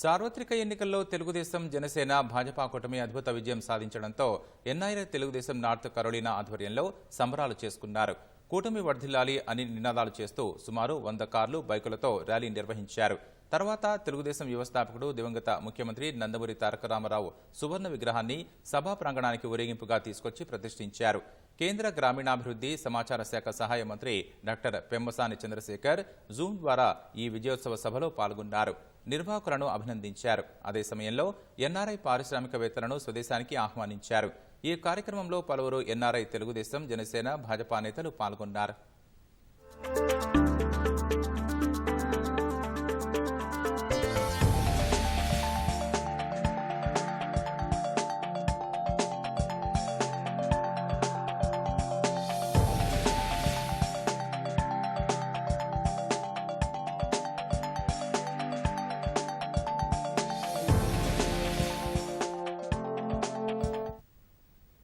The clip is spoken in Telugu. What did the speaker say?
సార్వత్రిక ఎన్నికల్లో తెలుగుదేశం జనసేన భాజపా కూటమి అద్భుత విజయం సాధించడంతో ఎన్ఐఏ తెలుగుదేశం నార్త్ కరోలినా ఆధ్వర్యంలో సంబరాలు చేసుకున్నారు. కూటమి వర్ధిల్లాలి అని నినాదాలు చేస్తూ సుమారు వంద కార్లు బైకులతో ర్యాలీ నిర్వహించారు. తర్వాత తెలుగుదేశం వ్యవస్థాపకుడు దివంగత ముఖ్యమంత్రి నందమూరి తారక రామారావు సువర్ణ విగ్రహాన్ని సభా ప్రాంగణానికి ఊరేగింపుగా తీసుకొచ్చి ప్రతిష్ఠించారు. కేంద్ర గ్రామీణాభివృద్ధి సమాచార శాఖ సహాయ మంత్రి డాక్టర్ పెమ్మసాని చంద్రశేఖర్ జూమ్ ద్వారా ఈ విజయోత్సవ సభలో పాల్గొన్నారు. నిర్వాహకులను అభినందించారు. అదే సమయంలో ఎన్ఆర్ఐ పారిశ్రామికవేత్తలను స్వదేశానికి ఆహ్వానించారు. ఈ కార్యక్రమంలో పలువురు ఎన్ఆర్ఐ తెలుగుదేశం జనసేన భాజపా నేతలు పాల్గొన్నారు.